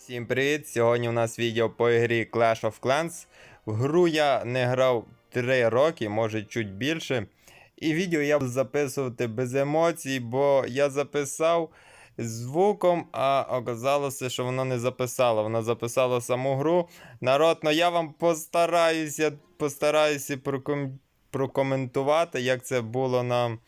Всім привіт! Сьогодні у нас відео по ігрі Clash of Clans. В гру я не грав 3 роки, може чуть більше. І відео я буду записувати без емоцій, бо я записав звуком, а оказалося, що воно не записало. Воно записало саму гру. Народ, ну я вам постараюся, постараюся проком... прокоментувати, як це було на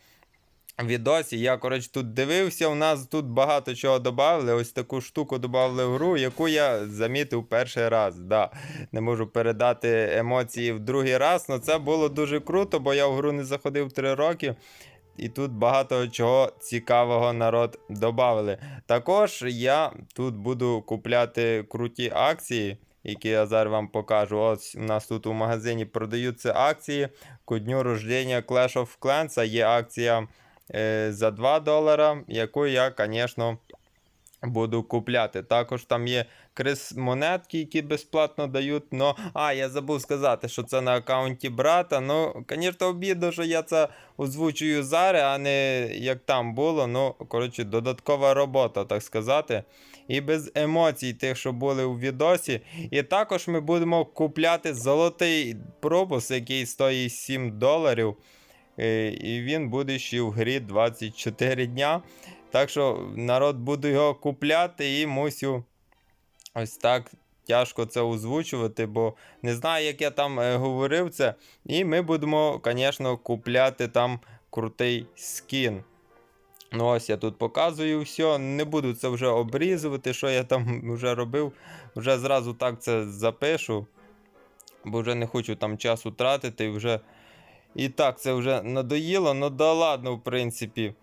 відосі. Я, коротше, тут дивився. У нас тут багато чого додали. Ось таку штуку додали в гру, яку я замітив перший раз. Да. Не можу передати емоції в другий раз. але це було дуже круто, бо я в гру не заходив 3 роки. І тут багато чого цікавого народ додали. Також я тут буду купляти круті акції, які я зараз вам покажу. Ось у нас тут у магазині продаються акції. Ку дню рождення Clash of Clans є акція за 2 долара, яку я, звісно, буду купляти. Також там є крис монетки, які безплатно дають. Но... А, я забув сказати, що це на аккаунті брата. Ну, звісно, обідно, що я це озвучую зараз, а не як там було. Ну, коротше, додаткова робота, так сказати. І без емоцій тих, що були у відосі. І також ми будемо купляти золотий пропуск, який стоїть 7 доларів. Е, І він буде ще в грі 24 дня. Так що народ буду його купляти і мусю ось так тяжко це озвучувати, бо не знаю, як я там е, говорив це. І ми будемо, звісно, купляти там крутий скін. Ну, ось я тут показую все. Не буду це вже обрізувати, що я там вже робив. Вже зразу так це запишу. Бо вже не хочу там часу тратити. Вже... І так, це вже надоїло, ну да ладно, в принципі.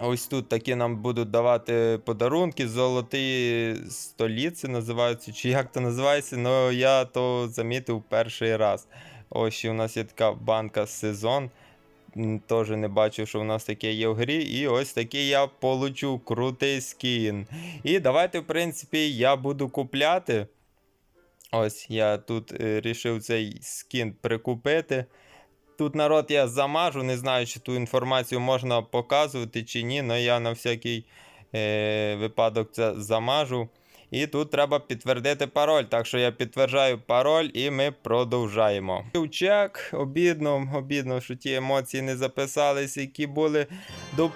Ось тут такі нам будуть давати подарунки, золоті століці називаються, чи як то називається, але я то замітив перший раз. Ось ще у нас є така банка сезон. Теж не бачив, що у нас таке є в грі. І ось такий я получу крутий скін. І давайте, в принципі, я буду купляти. Ось я тут е, рішив цей скін прикупити. Тут народ я замажу, не знаю, чи ту інформацію можна показувати чи ні, але я на всякий е, випадок це замажу. І тут треба підтвердити пароль. Так що я підтверджаю пароль і ми продовжаємо. Чек, обідно, обідно, що ті емоції не записались, які були до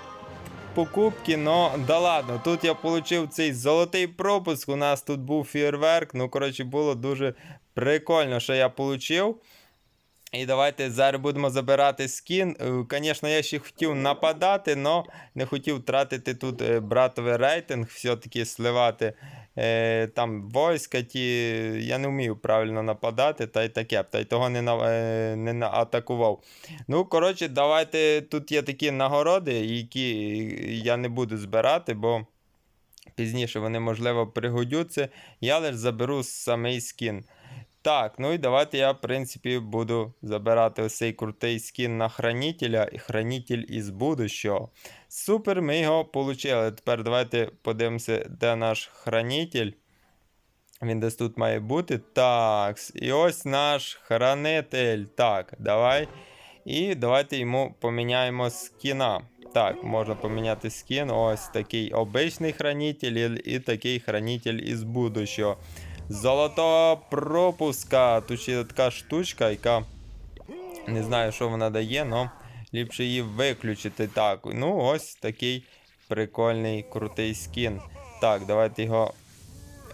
покупки. Но да ладно, тут я отримав цей золотий пропуск. У нас тут був фейерверк. Ну, коротше, було дуже прикольно, що я отримав. І давайте зараз будемо забирати скін. Звісно, я ще хотів нападати, але не хотів тратити тут е, братовий рейтинг, все-таки сливати е, там войска. ті. Я не вмію правильно нападати, та й таке, та й того не на, е, не наатакував. Ну, коротше, давайте тут є такі нагороди, які я не буду збирати, бо пізніше вони, можливо, пригодяться. Я лише заберу самий скін. Так, ну і давайте я, в принципі, буду забирати ось цей крутий скін на хранителя і хранитель із будущого. Супер, ми його отримали. Тепер давайте подивимося, де наш хранитель. Він десь тут має бути. Так, і ось наш хранитель. Так, давай. І давайте йому поміняємо скіна. Так, можна поміняти скін. Ось такий обичний хранитель і такий хранитель із будущого. Золотого пропуска. Тут ще така штучка, яка не знаю, що вона дає, але ліпше її виключити. Так, ну ось такий прикольний крутий скін. Так, давайте його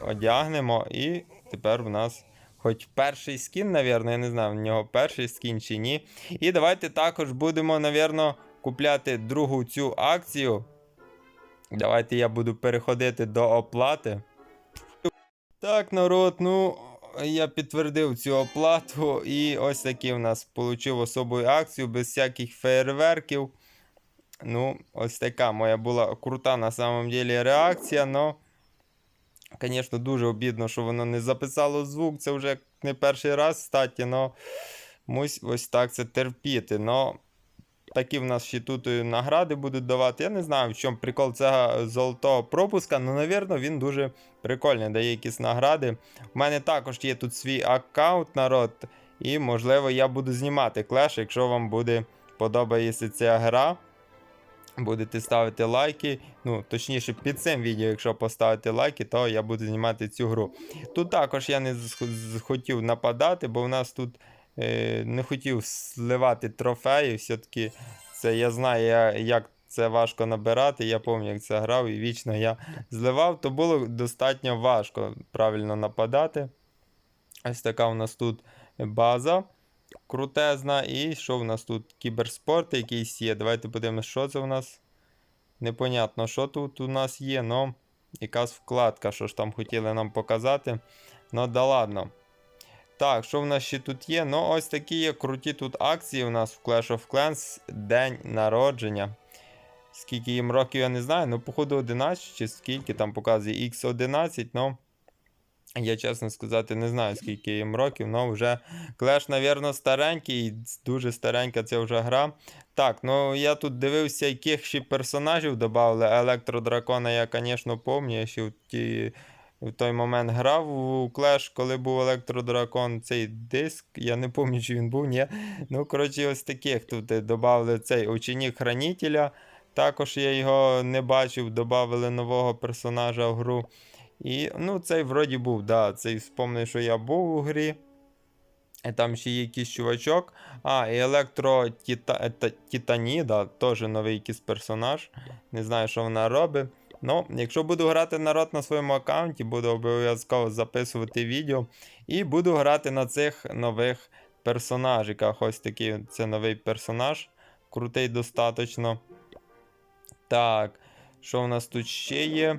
одягнемо. І тепер в нас хоч перший скін, навірно, я не знаю, в нього перший скін чи ні. І давайте також будемо, навірно, купляти другу цю акцію. Давайте я буду переходити до оплати. Так, народ, ну я підтвердив цю оплату, і ось такий у нас отримав особу акцію без всяких фейерверків. Ну, ось така моя була крута на самом деле реакція, но, звісно, дуже обідно, що воно не записало звук. Це вже не перший раз, кстати, но мусь ось так це терпіти. Но такі в нас ще тут награди будуть давати. Я не знаю, в чому прикол цього золотого пропуска, але, навірно, він дуже прикольний, дає якісь награди. У мене також є тут свій аккаунт, народ, і, можливо, я буду знімати клеш, якщо вам буде подобається ця гра. будете ставити лайки. Ну, точніше, під цим відео, якщо поставити лайки, то я буду знімати цю гру. Тут також я не захотів нападати, бо в нас тут е, не хотів сливати трофеї. Все-таки це я знаю, я, як це важко набирати. Я пам'ятаю, як це грав, і вічно я зливав, то було достатньо важко правильно нападати. Ось така у нас тут база крутезна. І що в нас тут? Кіберспорт якийсь є. Давайте подивимося, що це у нас. Непонятно, що тут у нас є, ну, якась вкладка, що ж там хотіли нам показати. Ну, да ладно. Так, що в нас ще тут є? Ну, ось такі є круті тут акції у нас в Clash of Clans День народження. Скільки їм років, я не знаю. Ну, походу, 11 чи скільки там показує X11, ну. Я, чесно сказати, не знаю, скільки їм років, але вже Clash, навірно, старенький, і дуже старенька ця вже гра. Так, ну я тут дивився, яких ще персонажів додали. Електродракона я, звісно, пам'ятаю, ще в, ті, в той момент грав у Clash, коли був електродракон. Цей диск, я не пам'ятаю, чи він був, ні. Ну, коротше, ось таких тут додали цей ученик хранителя. Також я його не бачив, додали нового персонажа в гру. І ну, цей вроді був, да, цей вспомнив, що я був у грі. І там ще є якийсь чувачок. А, і Електро Тіта... е, Титаніда, теж новий якийсь персонаж. Не знаю, що вона робить. Ну, якщо буду грати народ на своєму аккаунті, буду обов'язково записувати відео. І буду грати на цих нових персонажиках. Ось такий це новий персонаж. Крутий достатньо. Так, що в нас тут ще є?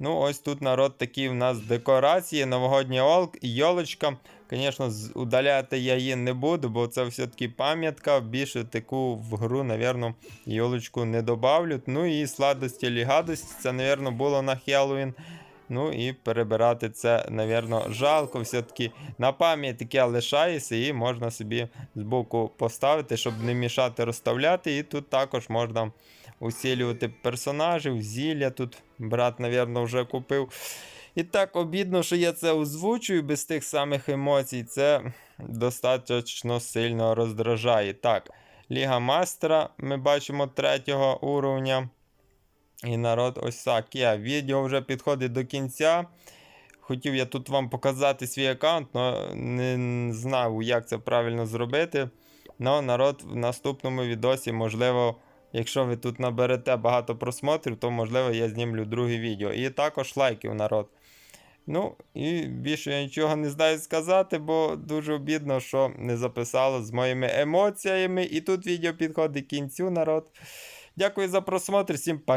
Ну, ось тут народ такі в нас декорації, новогодня ол- йолочка. Звісно, удаляти я її не буду, бо це все-таки пам'ятка. Більше таку в гру, напевно, йолочку не добавлю. Ну і сладості лі гадості, це, напевно, було на Хеллоуін. Ну і перебирати це, напевно, жалко. Все-таки на пам'ять таке лишається і можна собі збоку поставити, щоб не мішати розставляти. І тут також можна усилювати персонажів, зілля тут брат, напевно, вже купив. І так обідно, що я це озвучую без тих самих емоцій. Це достатньо сильно роздражає. Так, Ліга Мастера ми бачимо третього уровня. І народ ось так є. Відео вже підходить до кінця. Хотів я тут вам показати свій аккаунт, але не знав, як це правильно зробити. Ну, народ в наступному відосі, можливо, якщо ви тут наберете багато просмотрів, то можливо я знімлю друге відео. І також лайків, народ. Ну, і більше я нічого не знаю сказати, бо дуже обідно, що не записало з моїми емоціями. І тут відео підходить кінцю, народ. Дякую за просмотр, всім пока.